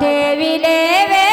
ठेविले वे